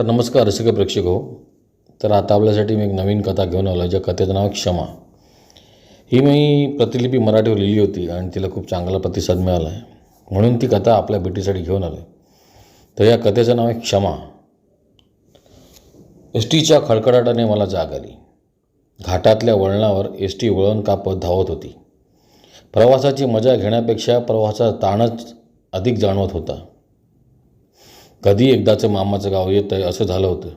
तर नमस्कार रसिक प्रेक्षक हो. तर आता आपल्यासाठी मी एक नवीन कथा घेऊन आलो ज्या कथेचं नाव आहे क्षमा. ही मी प्रतिलिपी मराठीवर लिहिली होती आणि तिला खूप चांगला प्रतिसाद मिळाला आहे म्हणून ती कथा आपल्या भेटीसाठी घेऊन आलो तर या कथेचं नाव आहे क्षमा. एस टीच्या खडखडाटाने मला जाग आली. घाटातल्या वळणावर एस टी वळण कापत धावत होती. प्रवासाची मजा घेण्यापेक्षा प्रवासाचा ताणच अधिक जाणवत होता. कधी एकदाचं मामाचं गाव येत आहे असं झालं होतं.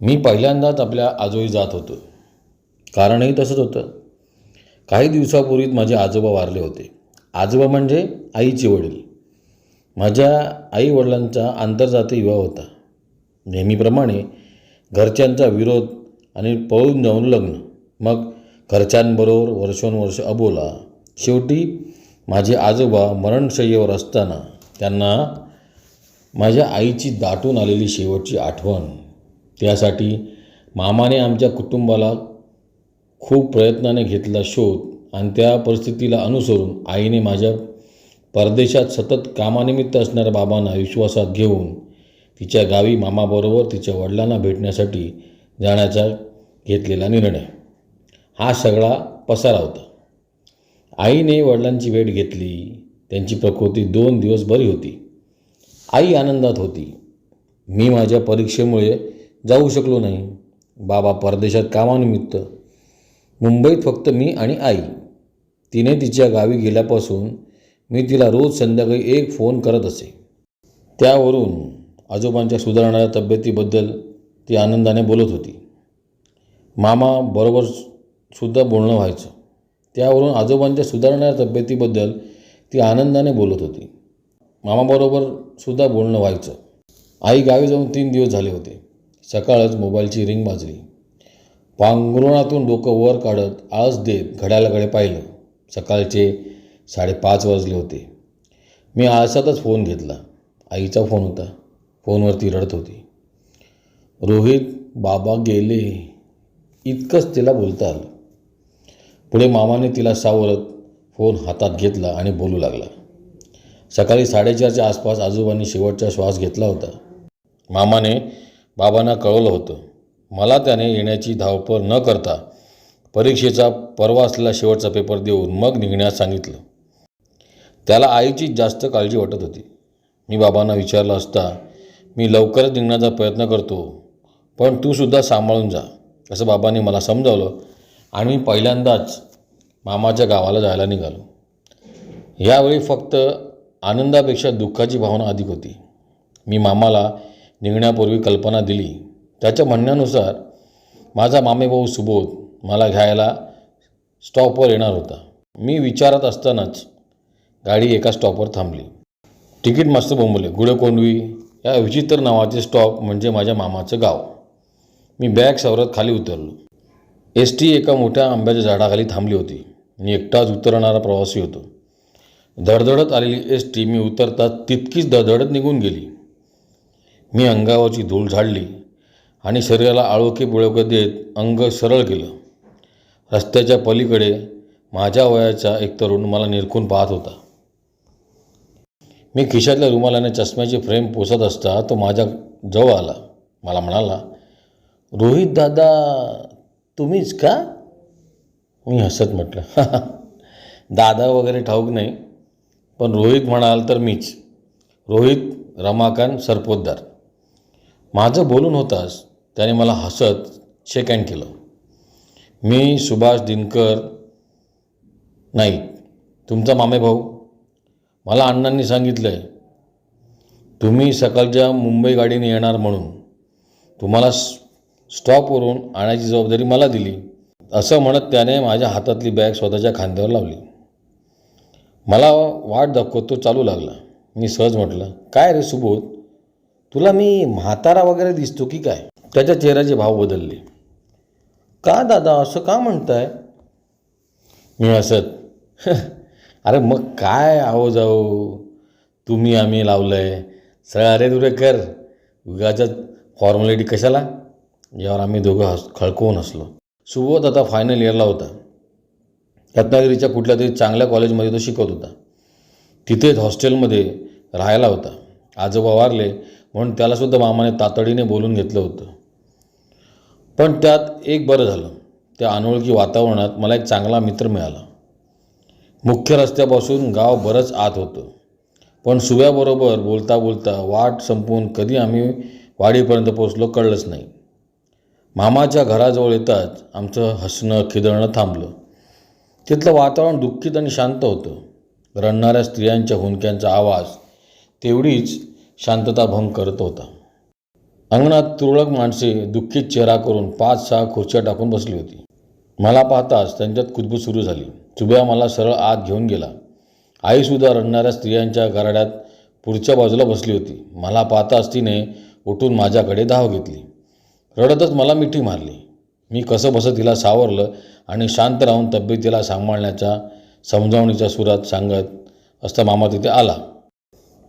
मी पहिल्यांदाच आपल्या आजोळी जात होतो. कारणही तसंच होतं. काही दिवसापूर्वीच माझे आजोबा वारले होते. आजोबा म्हणजे आईचे वडील. माझ्या आई वडिलांचा आंतरजातीय विवाह होता. नेहमीप्रमाणे घरच्यांचा विरोध आणि पळून जाऊन लग्न. मग घरच्यांबरोबर वर्षोनवर्ष अबोला. शेवटी माझे आजोबा मरणशय्येवर असताना त्यांना माझ्या आईची दाटून आलेली शेवटची आठवण. त्यासाठी मामाने आमच्या कुटुंबाला खूप प्रयत्नाने घेतला शोध आणि त्या परिस्थितीला अनुसरून आईने माझ्या परदेशात सतत कामानिमित्त असणाऱ्या बाबांना विश्वासात घेऊन तिच्या गावी मामाबरोबर तिच्या वडिलांना भेटण्यासाठी जाण्याचा घेतलेला निर्णय. हा सगळा पसारा होता. आईने वडिलांची भेट घेतली. त्यांची प्रकृती दोन दिवस बरी होती. आई आनंदात होती. मी माझ्या परीक्षेमुळे जाऊ शकलो नाही. बाबा परदेशात कामानिमित्त. मुंबईत फक्त मी आणि आई. तिने तिच्या गावी गेल्यापासून मी तिला रोज संध्याकाळी एक फोन करत असे. त्यावरून आजोबांच्या सुधारणाऱ्या तब्येतीबद्दल ती आनंदाने बोलत होती. मामा बरोबर सुद्धा बोलणं व्हायचं. त्यावरून आजोबांच्या सुधारणाऱ्या तब्येतीबद्दल ती आनंदाने बोलत होती. मामाबरोबर सुद्धा बोलणं व्हायचं. आई गावी जाऊन तीन दिवस झाले होते. सकाळच मोबाईलची रिंग वाजली पांघरुणातून डोकं वर काढत आळस देत घड्याळाकडे पाहिलं. सकाळचे साडेपाच वाजले होते. मी आळसातच फोन घेतला. आईचा फोन होता. फोनवरती रडत होती. रोहित बाबा गेले. इतकंच तिला बोलता आलं. पुढे मामाने तिला सावरत फोन हातात घेतला आणि बोलू लागला. सकाळी साडेचारच्या आसपास आजोबांनी शेवटचा श्वास घेतला होता. मामाने बाबांना कळवलं होतं मला त्याने येण्याची धावपळ न करता परीक्षेचा परवा असलेला शेवटचा पेपर देऊन मग निघण्यास सांगितलं. त्याला आईची जास्त काळजी वाटत होती. मी बाबांना विचारलं असता मी लवकरच निघण्याचा प्रयत्न करतो पण तूसुद्धा सांभाळून जा असं बाबांनी मला समजावलं आणि मी पहिल्यांदाच मामाच्या गावाला जायला निघालो. यावेळी फक्त आनंदापेक्षा दुःखाची भावना अधिक होती. मी मामाला निघण्यापूर्वी कल्पना दिली. त्याच्या म्हणण्यानुसार माझा मामेभाऊ सुबोध मला घ्यायला स्टॉपवर येणार होता. मी विचारत असतानाच गाडी एका स्टॉपवर थांबली. तिकीट मस्त बोंबले. गुडेकोंडवी या विचित्र नावाचे स्टॉप म्हणजे माझ्या मामाचं गाव. मी बॅग सवरत खाली उतरलो. एस टी एका मोठ्या आंब्याच्या झाडाखाली थांबली होती. मी एकटाच उतरणारा प्रवासी होतो. धडधडत आलेली एस टी मी उतरताच तितकीच धडधडत निघून गेली. मी अंगावरची धूळ झाडली आणि शरीराला आळोखे बिळोके देत अंग सरळ केलं. रस्त्याच्या पलीकडे माझ्या वयाचा एक तरुण मला निरखून पाहत होता. मी खिशातल्या रुमालाने चष्म्याची फ्रेम पोसत असता तो माझ्या जवळ आला. मला म्हणाला रोहित दादा तुम्हीच का? मी हसत म्हटलं दादा वगैरे ठाऊक नाही. पण रोहित म्हणाल तर मीच. रोहित रमाकांत सरपोतदार. माझं बोलून होतास त्याने मला हसत शेक हँड केलं. मी सुभाष दिनकर नाही तुमचा मामे भाऊ. मला अण्णांनी सांगितलं आहे तुम्ही सकाळच्या मुंबई गाडीने येणार म्हणून. तुम्हाला स्टॉपवरून आणायची जबाबदारी मला दिली. असं म्हणत त्याने माझ्या हातातली बॅग स्वतःच्या खांद्यावर लावली. मला वाट दाखवत तो चालू लागला. मी सहज म्हटलं काय रे सुबोध? तुला मी म्हातारा वगैरे दिसतो की काय? त्याच्या चेहऱ्याचे भाव बदलले. का दादा असं का म्हणताय? मी हसत अरे मग काय आहो जाऊ तुम्ही आम्ही लावलं आहे सगळं अरे तुरे कर. उगाच्या फॉर्मॅलिटी कशाला? यावर आम्ही दोघं हस खळकवून हसलो. सुबोध आता फायनल इयरला होता. रत्नागिरीच्या कुठल्या तरी चांगल्या कॉलेजमध्ये तो शिकत होता. तिथेच हॉस्टेलमध्ये राहायला होता. आजोबा वारले म्हणून त्यालासुद्धा मामाने तातडीने बोलून घेतलं होतं. पण त्यात एक बरं झालं. त्या अनोळखी वातावरणात मला एक चांगला मित्र मिळाला. मुख्य रस्त्यापासून गाव बरंच आत होतं. पण सुव्याबरोबर बोलता बोलता वाट संपवून कधी आम्ही वाडीपर्यंत पोचलो कळलंच नाही. मामाच्या घराजवळ येताच आमचं हसणं खिदळणं थांबलं. तिथलं वातावरण दुःखित आणि शांत होतं. रडणाऱ्या स्त्रियांच्या हुंक्यांचा आवाज तेवढीच शांतता भंग करत होता. अंगणात तुरळक माणसे दुःखित चेहरा करून पाच सहा खुर्च्या टाकून बसली होती. मला पाहताच त्यांच्यात कुजबूज सुरू झाली. चुब्या मला सरळ आत घेऊन गेला. आईसुद्धा रडणाऱ्या स्त्रियांच्या गाराड्यात पुढच्या बाजूला बसली होती. मला पाहताच तिने उठून माझ्याकडे धाव घेतली. रडतच मला मिठी मारली. मी कसंबसं तिला सावरलं आणि शांत राहून तब्येतीला सांभाळण्याच्या समजावणीच्या सुरात सांगत असता मामा तिथे आला.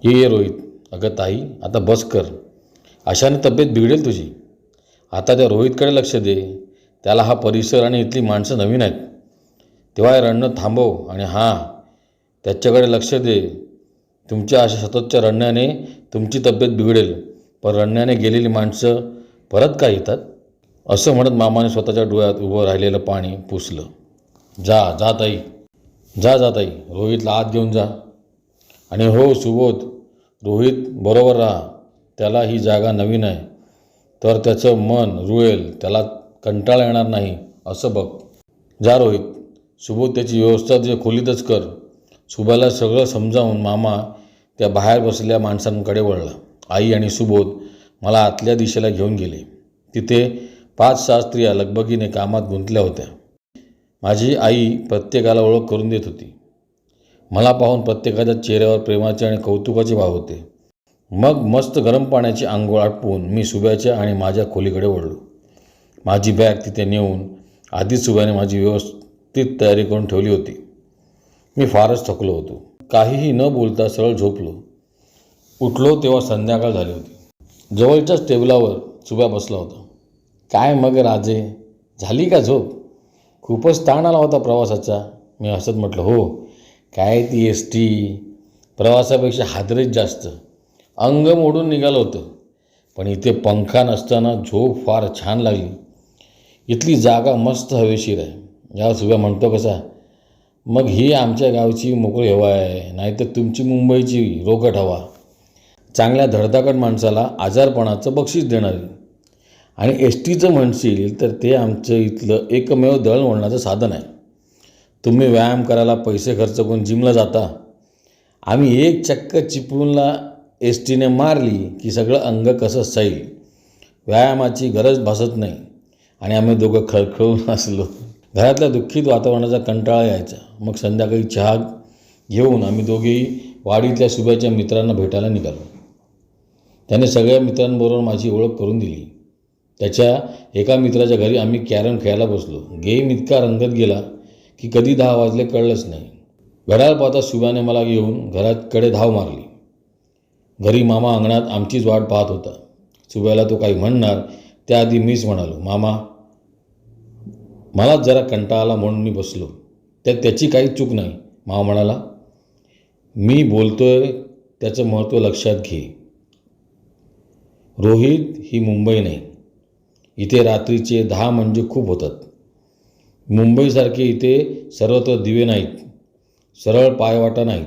ये ये रोहित. अगं ताई आता बस कर. अशाने तब्येत बिघडेल तुझी. आता त्या रोहितकडे लक्ष दे. त्याला हा परिसर आणि इथली माणसं नवीन आहेत. तेव्हा हे रडणं थांबव आणि हां त्याच्याकडे लक्ष दे. तुमच्या अशा सततच्या रडण्याने तुमची तब्येत बिघडेल. पण रडण्याने गेलेली माणसं परत का येतात? असं म्हणत मामाने स्वतःच्या डोळ्यात उभं राहिलेलं पाणी पुसलं. जा जा ताई. जा जा ताई. रोहितला आत घेऊन जा. आणि हो सुबोध. रोहित बरोबर राहा. त्याला ही जागा नवीन आहे. तर त्याचं मन रुळेल. त्याला कंटाळा येणार नाही. असं बघ. जा रोहित. सुबोध त्याची व्यवस्था तुझ्या खोलीतच कर. सुभाला सगळं समजावून मामा त्या बाहेर बसलेल्या माणसांकडे वळला. आई आणि सुबोध मला आतल्या दिशेला घेऊन गेले. तिथे पाच सहा स्त्रिया लगबगीने कामात गुंतल्या होत्या. माझी आई प्रत्येकाला ओळख करून देत होती. मला पाहून प्रत्येकाच्या चेहऱ्यावर प्रेमाचे आणि कौतुकाचे भाव होते. मग मस्त गरम पाण्याची आंघोळ आटपून मी सुब्याच्या आणि माझ्या खोलीकडे वळलो. माझी बॅग तिथे नेऊन आधीच सुब्याने माझी व्यवस्थित तयारी करून ठेवली होती. मी फारच थकलो होतो. काहीही न बोलता सरळ झोपलो. उठलो तेव्हा संध्याकाळ झाली होती. जवळच्याच टेबलावर सुब्या बसला होता. काय मग राजे? झाली का झोप? खूपच ताण आला होता प्रवासाचा. मी हसत म्हटलं हो काय ती एस टी? प्रवासापेक्षा हादरेच जास्त. अंग मोडून निघालं होतं. पण इथे पंखा नसताना झोप फार छान लागली. इथली जागा मस्त हवेशीर आहे. या सुभ्या म्हणतो कसा? मग ही आमच्या गावची मोकळी हवा आहे. नाहीतर तुमची मुंबईची रोकट हवा. चांगल्या धडधाकट माणसाला आजारपणाचं बक्षीस देणारी. आणि एस टीचं म्हणशील तर ते आमचं इथलं एकमेव दळणवळणाचं साधन आहे. तुम्ही व्यायाम करायला पैसे खर्च करून जिमला जाता. आम्ही एक चक्क चिपळूणला एस टीने मारली की सगळं अंग कसं सैल. व्यायामाची गरज भासत नाही. आणि आम्ही दोघं खळखळून असलो घरातल्या दुःखीत वातावरणाचा कंटाळा यायचा. मग संध्याकाळी चहा घेऊन आम्ही दोघेही वाडीतल्या सुब्याच्या मित्रांना भेटायला निघालो. त्याने सगळ्या मित्रांबरोबर माझी ओळख करून दिली. त्याच्या एका मित्राच्या घरी आम्ही कॅरम खेळायला बसलो. गेम इतका रंगत गेला की कधी दहा वाजले कळलंच नाही. घड्याळ पाहता सुब्याने मला घेऊन घराकडे धाव मारली. घरी मामा अंगणात आमचीच वाट पाहत होता. सुब्याला तो काही म्हणणार त्याआधी मीच म्हणालो मामा मला जरा कंटाळा आला म्हणून मी बसलो. त्यात त्याची काही चूक नाही. मामा म्हणाला मी बोलतोय त्याचं महत्त्व लक्षात घे. रोहित ही मुंबई नाही. इथे रात्रीचे दहा म्हणजे खूप होतात. मुंबईसारखे इथे सर्वत्र दिवे नाहीत सरळ पायवाटा नाहीत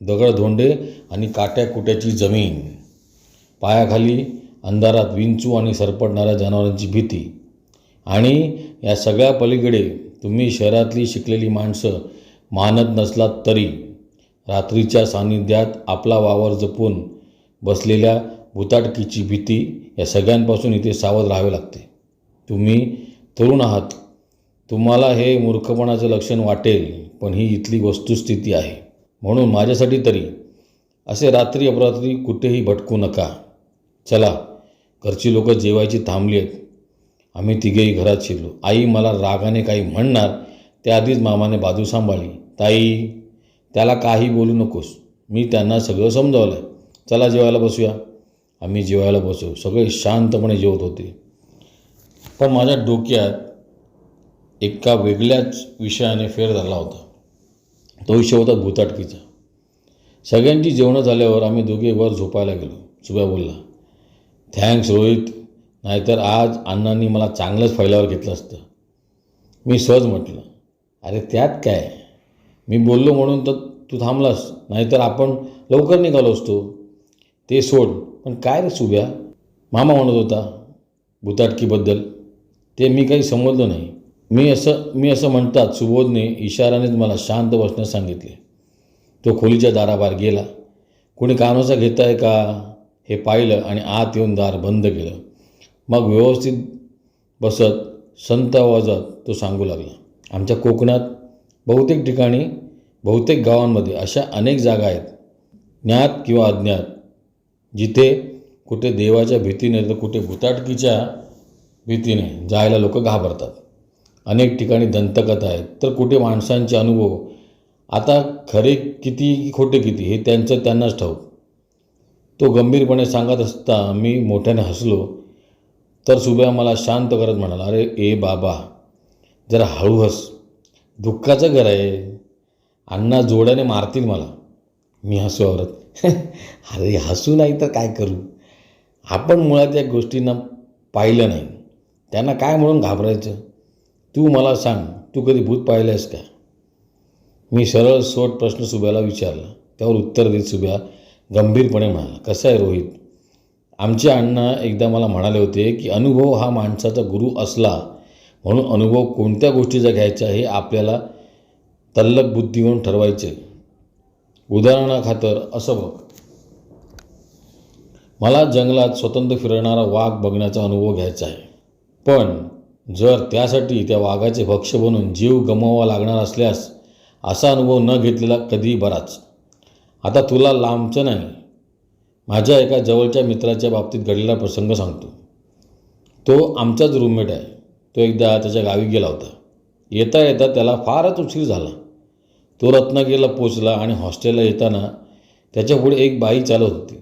दगडधोंडे आणि काट्याकुट्याची जमीन. पायाखाली अंधारात विंचू आणि सरपटणाऱ्या जनावरांची भीती. आणि या सगळ्या पलीकडे तुम्ही शहरातली शिकलेली माणसं मानत नसलात तरी रात्रीच्या सान्निध्यात आपला वावर जपून बसलेल्या भुताटकीची भीती या सगळ्यांपासून इथे सावध राहावे लागते. तुम्ही तरुण आहात. तुम्हाला हे मूर्खपणाचं लक्षण वाटेल पण ही इथली वस्तुस्थिती आहे. म्हणून माझ्यासाठी तरी असे रात्री अपरात्री कुठेही भटकू नका. चला घरची लोकं जेवायची थांबली आहेत. आम्ही तिघेही घरात शिरलो. आई मला रागाने काही म्हणणार त्याआधीच मामाने बाजू सांभाळली. ताई त्याला काही बोलू नकोस. मी त्यांना सगळं समजावलं आहे चला जेवायला बसूया. आम्ही जेवायला बसू सगळे शांतपणे जेवत होते. पण माझ्या डोक्यात एका वेगळ्याच विषयाने फेर झाला होता. तो विषय होता भूताटकीचा. सगळ्यांची जेवणं झाल्यावर आम्ही दोघे वर झोपायला गेलो. सुब्या बोलला थँक्स रोहित. नाहीतर आज अण्णांनी मला चांगलंच फैलावर घेतलं असतं. मी सहज म्हटलं अरे त्यात काय? मी बोललो म्हणून तर तू थांबलास. नाहीतर आपण लवकर निघालो असतो. ते सोड. पण काय रे सुब्या मामा म्हणत होता भुताटकीबद्दल ते मी काही समजलो नाही. मी असं मी असं म्हणतात सुबोधने इशारानेच मला शांत बसण्यास सांगितले. तो खोलीच्या दाराबाहेर गेला. कोणी कानोसा घेत आहे का? हे पाहिलं आणि आत येऊन दार बंद केलं. मग व्यवस्थित बसत संत आवाजात तो सांगू लागला आमच्या कोकणात बहुतेक ठिकाणी बहुतेक गावांमध्ये अशा अनेक जागा आहेत. ज्ञात किंवा अज्ञात जिथे कुठे देवाच्या भीतीने तर कुठे भुताटकीच्या भीतीने जायला लोक घाबरतात. अनेक ठिकाणी दंतकथा आहेत. तर कुठे माणसांचे अनुभव? आता खरे किती की खोटे किती हे त्यांचं त्यांनाच ठाऊक. तो गंभीरपणे सांगत असता मी मोठ्याने हसलो. तर सुभ्या मला शांत करत म्हणाला अरे ए बाबा जरा हळू हस. दुःखाचं घर आहे. अण्णा जोड्याने मारतील मला. मी हसू आवरत अरे हसू नाही तर काय करू? आपण मुळात या गोष्टींना पाहिलं नाही. त्यांना काय म्हणून घाबरायचं? तू मला सांग तू कधी भूत पाहिलं आहेस का? मी सरळ सोट प्रश्न सुब्याला विचारला. त्यावर उत्तर देत सुब्या गंभीरपणे म्हणाला कसं आहे रोहित? आमचे अण्णा एकदा मला म्हणाले होते की अनुभव हा माणसाचा गुरु असला म्हणून अनुभव कोणत्या गोष्टीचा घ्यायचा हे आपल्याला तल्लक बुद्धीवरून ठरवायचे. उदाहरणाखातर असं बघ. मला जंगलात स्वतंत्र फिरणारा वाघ बघण्याचा अनुभव घ्यायचा आहे. पण जर त्यासाठी त्या वाघाचे भक्ष बनून जीव गमवावा लागणार असल्यास असा अनुभव न घेतलेला कधी बराच. आता तुला लांबचं नाही. माझ्या एका जवळच्या मित्राच्या बाबतीत घडलेला प्रसंग सांगतो. तो आमचाच रूममेट आहे. तो एकदा त्याच्या गावी गेला होता. येता येता त्याला फारच उशीर झाला. तो रत्नागिरीला पोचला आणि हॉस्टेलला येताना त्याच्यापुढे एक बाई चालत होती.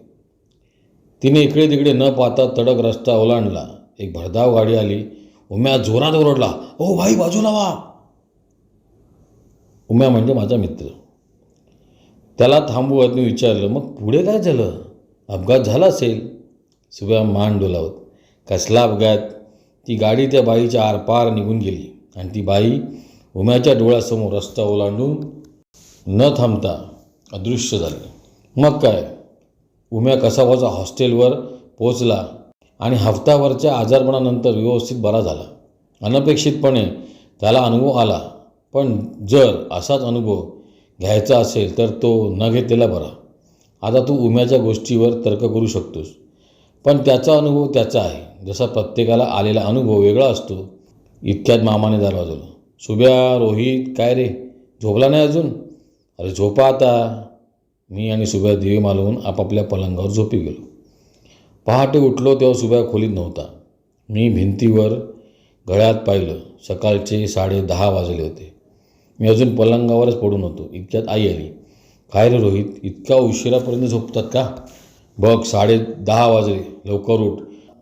तिने इकडे तिकडे न पाहता तडक रस्ता ओलांडला. एक भरधाव गाडी आली. उम्या जोरात ओरडला ओ भाई बाजूला वा उम्या म्हणजे माझा मित्र. त्याला थांबवत मी विचारलं मग पुढे काय झालं? अपघात झाला असेल. सुब्या मान डोलावत कसला अपघात? ती गाडी त्या बाईच्या आरपार निघून गेली आणि ती बाई उम्याच्या डोळ्यासमोर रस्ता ओलांडून न थांबता अदृश्य झाली. मग काय? उम्या कसा कसा हॉस्टेलवर पोचला आणि हफ्ताभरच्या आजारपणानंतर व्यवस्थित बरा झाला. अनपेक्षितपणे त्याला अनुभव आला पण जर असाच अनुभव घ्यायचा असेल तर तो न घेतलेला बरा. आता तू उम्याच्या गोष्टीवर तर्क करू शकतोस पण त्याचा अनुभव त्याचा आहे. जसा प्रत्येकाला आलेला अनुभव वेगळा असतो इतक्यात मामाने दार वाजवलं सुब्या रोहित काय रे? झोपला नाही अजून? अरे झोपा आता. मी आणि सुब्या दिवे मालवून आपापल्या पलंगावर झोपी गेलो. पहाटे उठलो तेव्हा सुब्या खोलीत नव्हता. मी भिंतीवर गळ्यात पाहिलं. सकाळचे साडे दहा वाजले होते. मी अजून पलंगावरच पडून होतो. इतक्यात आई आली. काय रे रोहित इतका उशिरापर्यंत झोपतात का? बघ साडे दहा वाजले. लवकर उठ.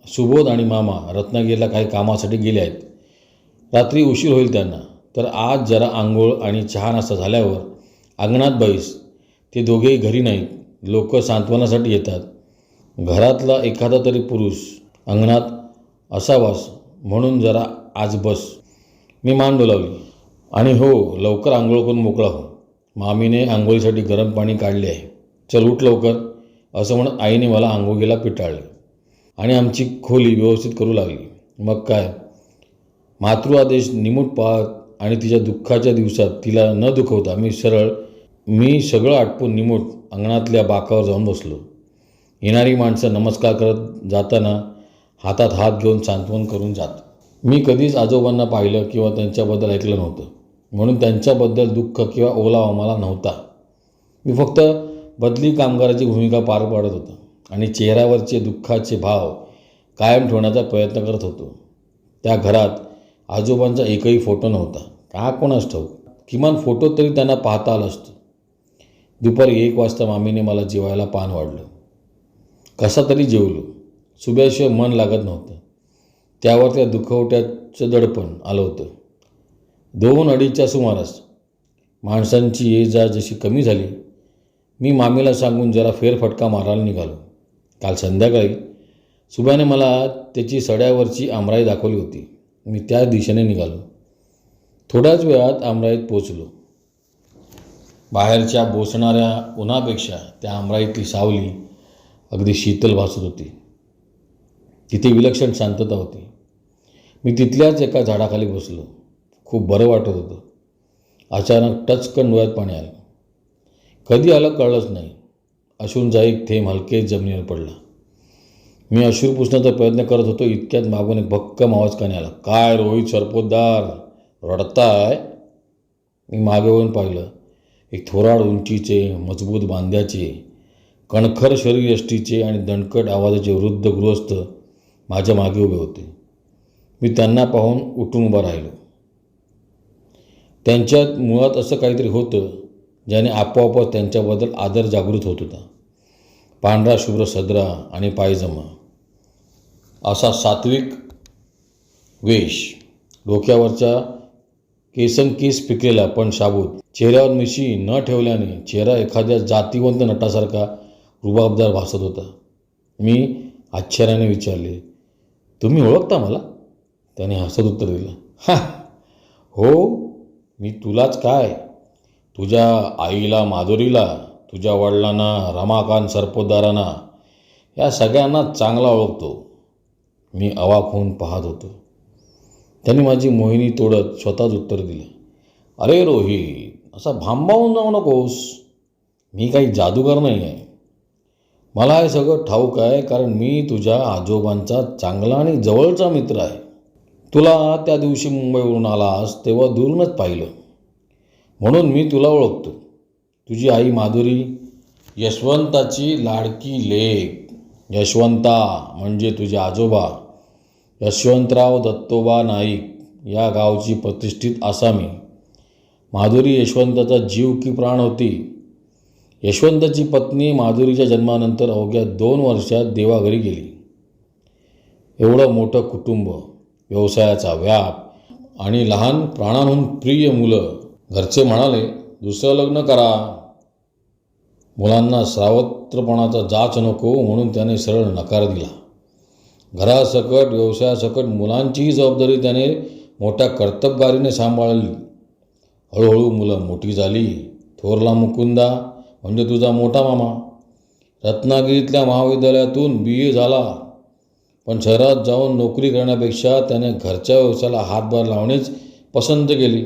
सुबोध आणि मामा रत्नागिरीला काही कामासाठी गेले आहेत. रात्री उशीर होईल त्यांना. तर आज जरा आंघोळ आणि चहा नाश्ता झाल्यावर अंगणात बाईस ते दोघेही घरी नाहीत. लोक सांत्वनासाठी येतात. घरातला एखादा तरी पुरुष अंगणात असावास म्हणून जरा आज बस. मी मान डोलावली आणि हो लवकर आंघोळ करून मोकळा हो. मामीने आंघोळीसाठी गरम पाणी काढले आहे. चल उठ लवकर. असं म्हणत आईने मला आंघोळीला पिटाळले. आणि आमची खोली व्यवस्थित करू लागली. मग काय? मातृ आदेश निमूट पाहत आणि तिच्या दुःखाच्या दिवसात तिला न दुखवता मी सरळ मी सगळं आटपून निमूट अंगणातल्या बाकावर जाऊन बसलो. येणारी माणसं नमस्कार करत जाताना हातात हात घेऊन सांत्वन करून जात. मी कधीच आजोबांना पाहिलं किंवा त्यांच्याबद्दल ऐकलं नव्हतं. म्हणून त्यांच्याबद्दल दुःख किंवा ओलावा मला नव्हता. मी फक्त बदली कामगाराची भूमिका पार पाडत होतो आणि चेहऱ्यावरचे दुःखाचे भाव कायम ठेवण्याचा प्रयत्न करत होतो. त्या घरात आजोबांचा एकही फोटो नव्हता. का कोणास ठाऊक? किमान फोटो तरी त्यांना पाहता आलं असतं. दुपारी एक वाजता मामीने मला जेवायला पान वाढलं. कसा तरी जेवलो. सुब्याशिवाय मन लागत नव्हतं. त्यावर त्या दुखवट्याचं दडपण आलं होतं. दोन अडीचच्या सुमारास माणसांची ये जा जशी कमी झाली मी मामीला सांगून जरा फेरफटका मारायला निघालो. काल संध्याकाळी सुबाने मला त्याची सड्यावरची आमराई दाखवली होती. मी त्या दिशेने निघालो. थोड्याच वेळात आमराईत पोचलो बाहेरच्या बोसणाऱ्या उन्हापेक्षा त्या आमराईतली सावली अगदी शीतल भासत होती. तिथे विलक्षण शांतता होती. मी तिथल्याच एका झाडाखाली बसलो. खूप बरं वाटत होतं. अचानक टचकन डोळ्यात पाणी आलं. कधी आलं कळलंच नाही. अश्रूंचा एक थेंब हलकेच जमिनीवर पडला. मी अश्रू पुसण्याचा प्रयत्न करत होतो. इतक्यात मागून एक भक्कम आवाज काने आला. काय रोहित सरपोतदार? रडताय? मी मागे वळून पाहिलं. एक थोराड उंचीचे मजबूत बांध्याचे कणखर शरीरयष्टीचे आणि दणकट आवाजाचे वृद्ध गृहस्थ माझ्या मागे उभे होते. मी त्यांना पाहून उठून उभा राहिलो. त्यांच्यात मुळात असं काहीतरी होतं ज्याने आपोआपच त्यांच्याबद्दल आदर जागृत होत होता. पांढरा शुभ्र सदरा आणि पायजमा. असा सात्विक वेश. डोक्यावरचा केसन केस पिकलेला पण शाबूत. चेहऱ्यावर मिशी न ठेवल्याने चेहरा एखाद्या जातिवंत नटासारखा रुबाबदार भासत होता. मी आश्चर्याने विचारले तुम्ही ओळखता मला? त्याने हसत उत्तर दिलं हा हो मी तुलाच काय? तुझ्या आईला माधुरीला तुझ्या वडिलांना रमाकांत सरपोतदारांना या सगळ्यांना चांगला ओळखतो. मी अवाक होऊन पाहत होतो. त्यांनी माझी मोहिनी तोडत स्वतःच उत्तर दिलं अरे रोहित असा भांबावून जाऊ नकोस. मी काही जादूगार नाही आहे मला हे सगळं ठाऊक आहे कारण मी तुझ्या आजोबांचा चांगला आणि जवळचा मित्र आहे. तुला त्या दिवशी मुंबईवरून आलास तेव्हा दूरूनच पाहिलं. म्हणून मी तुला ओळखतो. तुझी आई माधुरी यशवंताची लाडकी लेक. यशवंता म्हणजे तुझे आजोबा यशवंतराव दत्तोबा नाईक या गावची प्रतिष्ठित आसामी. माधुरी यशवंताचा जीव की प्राण होती यशवंताची पत्नी माधुरीच्या जन्मानंतर अवघ्या दोन वर्षात देवाघरी गेली. एवढं मोठं कुटुंब व्यवसायाचा व्याप आणि लहान प्राणांहून प्रिय मुलं घरचे म्हणाले दुसरं लग्न करा. मुलांना सावत्रपणाचा जाच नको म्हणून त्याने सरळ नकार दिला. घरासकट व्यवसायासकट मुलांचीही जबाबदारी त्याने मोठ्या कर्तबगारीने सांभाळली. हळूहळू मुलं मोठी झाली. थोरला मुकुंदा म्हणजे तुझा मोठा मामा. रत्नागिरीतल्या महाविद्यालयातून बी ए झाला. पण शहरात जाऊन नोकरी करण्यापेक्षा त्याने घरच्या व्यवसायाला हातभार लावणेच पसंत केली.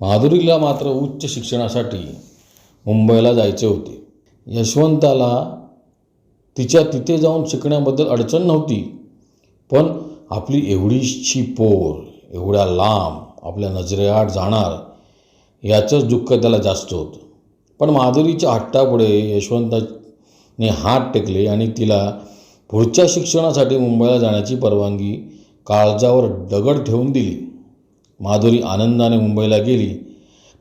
माधुरीला मात्र उच्च शिक्षणासाठी मुंबईला जायचे होते. यशवंताला तिच्या तिथे जाऊन शिकण्याबद्दल अडचण नव्हती. पण आपली एवढीशी पोर एवढ्या लांब आपल्या नजरेआड जाणार याचंच दुःख त्याला जास्त होतं. पण माधुरीच्या हट्टापुढे यशवंताने हात टेकले आणि तिला पुढच्या शिक्षणासाठी मुंबईला जाण्याची परवानगी काळजावर दगड ठेवून दिली. माधुरी आनंदाने मुंबईला गेली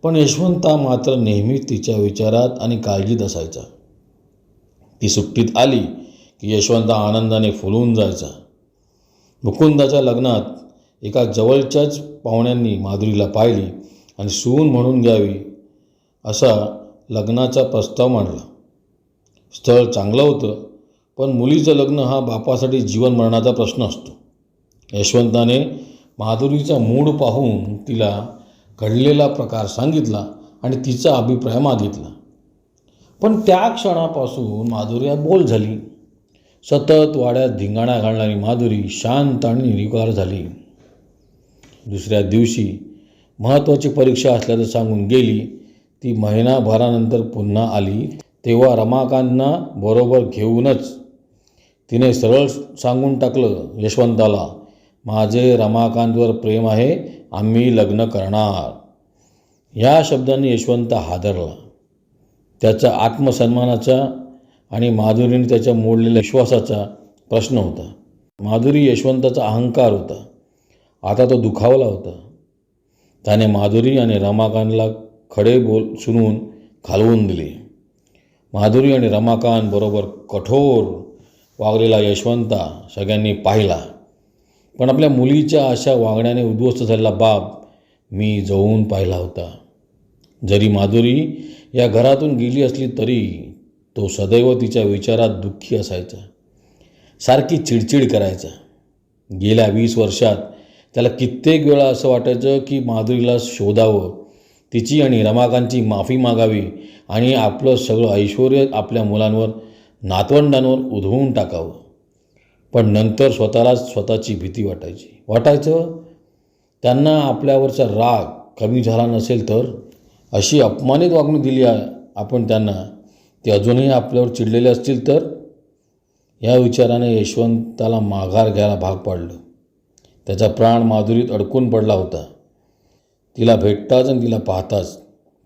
पण यशवंता मात्र नेहमीच तिच्या विचारात आणि काळजीत असायचा. ती सुट्टीत आली की यशवंता आनंदाने फुलून जायचा. मुकुंदाच्या लग्नात एका जवळच्याच पाहुण्यांनी माधुरीला पाहिली आणि सून म्हणून घ्यावी असा लग्नाचा प्रस्ताव मांडला. स्थळ चांगलं होतं पण मुलीचं लग्न हा बापासाठी जीवन मरणाचा प्रश्न असतो. यशवंताने माधुरीचा मूड पाहून तिला घडलेला प्रकार सांगितला आणि तिचा अभिप्राय मागितला. पण त्या क्षणापासून माधुरी बोल झाली. सतत वाड्यात धिंगाणा घालणारी माधुरी शांत आणि निर्विकार झाली. दुसऱ्या दिवशी महत्त्वाची परीक्षा असल्याचं सांगून गेली ती महिनाभरानंतर पुन्हा आली तेव्हा रमाकांना बरोबर घेऊनच तिने सरळ सांगून टाकलं यशवंताला माझे रमाकांतवर प्रेम आहे आम्ही लग्न करणार. या शब्दांनी यशवंत हादरला. त्याचा आत्मसन्मानाचा आणि माधुरीने त्याच्या मोडलेल्या विश्वासाचा प्रश्न होता. माधुरी यशवंताचा अहंकार होता. आता तो दुखावला होता. त्याने माधुरी आणि रमाकांतला खडे बोल सुनून घालवून दिले. माधुरी आणि रमाकांत बरोबर कठोर वागलेला यशवंता सगळ्यांनी पाहिला. पण आपल्या मुलीच्या अशा वागण्याने उद्ध्वस्त झालेला बाप मी जवळून पाहिला होता. जरी माधुरी या घरातून गेली असली तरी तो सदैव तिच्या विचारात दुःखी असायचा. सारखी चिडचिड करायचा. गेल्या वीस वर्षात त्याला कित्येक वेळा असं वाटायचं की माधुरीला शोधावं. तिची आणि रमाकांतची माफी मागावी आणि आपलं सगळं ऐश्वर आपल्या मुलांवर नातवंडांवर उधळून टाकावं. पण नंतर स्वतःलाच स्वतःची भीती वाटायची. वाटायचं त्यांना आपल्यावरचा राग कमी झाला नसेल तर अशी अपमानित वागणूक दिली आहे आपण त्यांना ते अजूनही आपल्यावर चिडलेले असतील तर? या विचाराने यशवंताला माघार घ्यायला भाग पाडलं. त्याचा प्राण माधुरीत अडकून पडला होता. तिला भेटताच आणि तिला पाहताच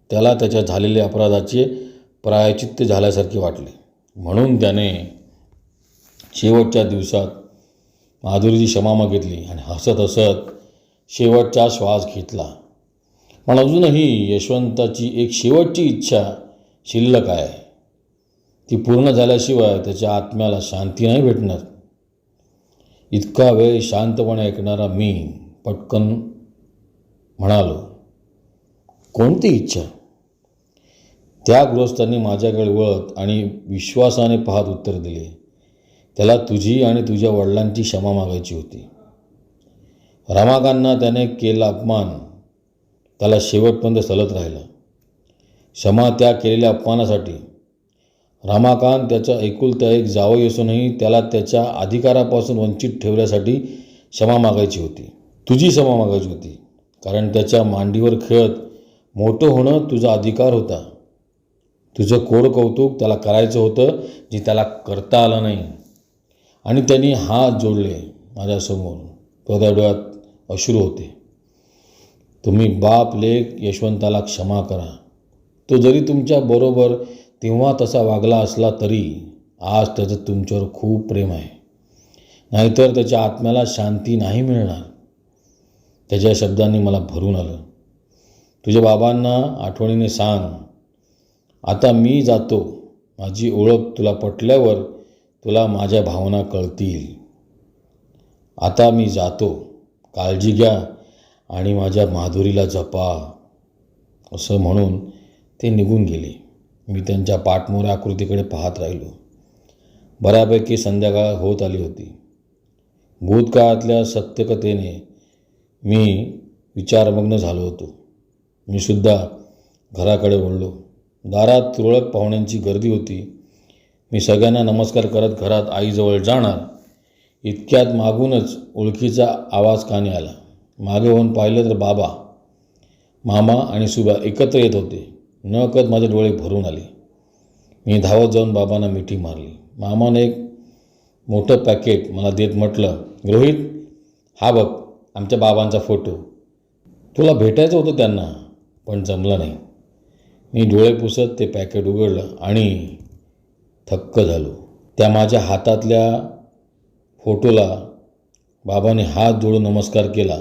त्याला त्याच्या झालेल्या अपराधाचे प्रायचित्त झाल्यासारखे वाटले. म्हणून त्याने शेवटच्या दिवसात माधुरीची क्षमा मागितली आणि हसत हसत शेवटचा श्वास घेतला. पण अजूनही यशवंताची एक शेवटची इच्छा शिल्लक आहे. ती पूर्ण झाल्याशिवाय त्याच्या आत्म्याला शांती नाही भेटणार. इतका वेळ शांतपणे ऐकणारा मी पटकन म्हणालो कोणती इच्छा? त्या गृहस्थांनी माझ्याकडे वळत आणि विश्वासाने पाहत उत्तर दिले त्याला तुझी आणि तुझ्या वडिलांची क्षमा मागायची होती. रमाकांना त्याने केला अपमान त्याला शेवटपर्यंत सलत राहिला. क्षमा त्या केलेल्या अपमानासाठी. रमाकांत त्याचा एकुलता एक जावई असूनही त्याला त्याच्या अधिकारापासून वंचित ठेवण्यासाठी क्षमा मागायची होती. तुझी क्षमा मागायची होती. कारण त्याच्या मांडीवर खेळत मोठं होणं तुझा अधिकार होता. तुझं कोड कौतुक त्याला करायचं होतं जे त्याला करता आलं नाही. आणि त्यांनी हात जोडले माझ्यासमोर. त्या डोळ्यात अश्रू होते. तुम्ही बाप लेख यशवंताला क्षमा करा. तो जरी तुमच्याबरोबर तेव्हा तसा वागला असला तरी आज त्याचं तुमच्यावर खूप प्रेम आहे. नाहीतर त्याच्या आत्म्याला शांती नाही मिळणार. त्याच्या शब्दांनी मला भरून आलं. तुझ्या बाबांना आठवणीने सांग. आता मी जातो. माझी ओळख तुला पटल्यावर तुला माझ्या भावना कळतील. आता मी जातो. काळजी घ्या आणि माझ्या माधुरीला जपा. असं म्हणून ते निघून गेले. मी त्यांच्या पाठमोऱ्या आकृतीकडे पाहत राहिलो. बऱ्यापैकी संध्याकाळ होत आली होती. भूतकाळातल्या सत्यकतेने मी विचारमग्न झालो होतो. मी सुद्धा घराकडे वळलो. दारात तुरळक पाहुण्यांची गर्दी होती. मी सगळ्यांना नमस्कार करत घरात आईजवळ जाणार इतक्यात मागूनच ओळखीचा आवाज कानी आला. मागे होऊन पाहिलं तर बाबा मामा आणि सुबा एकत्र येत होते. न कत माझे डोळे भरून आले. मी धावत जाऊन बाबांना मिठी मारली. मामाने एक मोठं पॅकेट मला देत म्हटलं रोहित हा बघ आमच्या बाबांचा फोटो. तुला भेटायचं होतं त्यांना पण जमलं नाही. मी डोळे पुसत ते पॅकेट उघडलं आणि थक्क झालो. त्या माझ्या हातातल्या फोटोला बाबाने हात जोडून नमस्कार केला.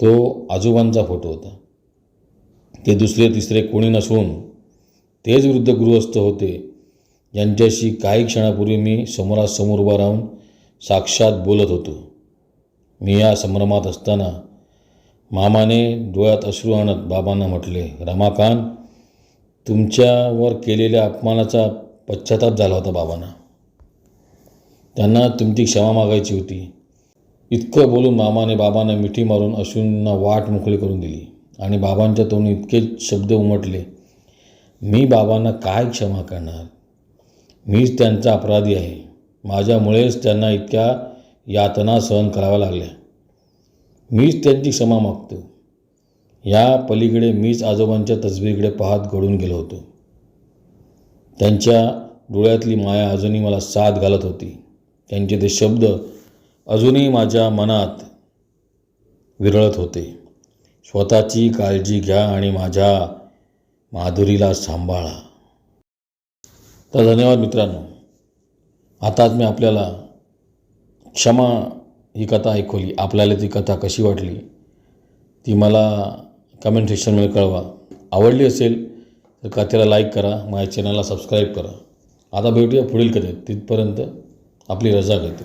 तो आजोबांचा फोटो होता. ते दुसरे तिसरे कोणी नसून तेच वृद्ध गृहस्थ होते. ज्यांच्याशी काही क्षणापूर्वी मी समोरासमोर उभा राहून साक्षात बोलत होतो. मी या संभ्रमात असताना मामाने डोळ्यात अश्रू आणत बाबांना म्हटले रमाकांत तुमच्यावर केलेल्या अपमानाचा पश्चाताप झाला होता बाबांना. त्यांना तुमची क्षमा मागायची होती. इतकं बोलून मामाने बाबांना मिठी मारून अश्रूंना वाट मोकळी करून दिली आणि बाबांच्या तोंडी इतके शब्द उमटले मी बाबांना काय क्षमा करणार? मीच त्यांचा अपराधी आहे. माझ्यामुळेच त्यांना इतक्या यातना सहन कराव्या लागल्या मीच त्यांची क्षमा मागतो. या पलीकडे मीच आजोबांच्या तसबीकडे पाहत घडून गेलो होतो. त्यांच्या डोळ्यातली माया अजूनही मला साथ घालत होती. त्यांचे ते शब्द अजूनही माझ्या मनात विरळत होते. स्वतःची काळजी घ्या आणि माझ्या माधुरीला सांभाळा. तर धन्यवाद मित्रांनो. आताच मी आपल्याला क्षमा ही कथा ऐकवली. आपल्याला ती कथा कशी वाटली ती मला कमेंट सेक्शनमध्ये कळवा. आवडली असेल तर कथेला लाईक करा माझ्या चॅनलला सबस्क्राईब करा. आता भेटूया पुढील कथेत. तिथपर्यंत आपली रजा घेतो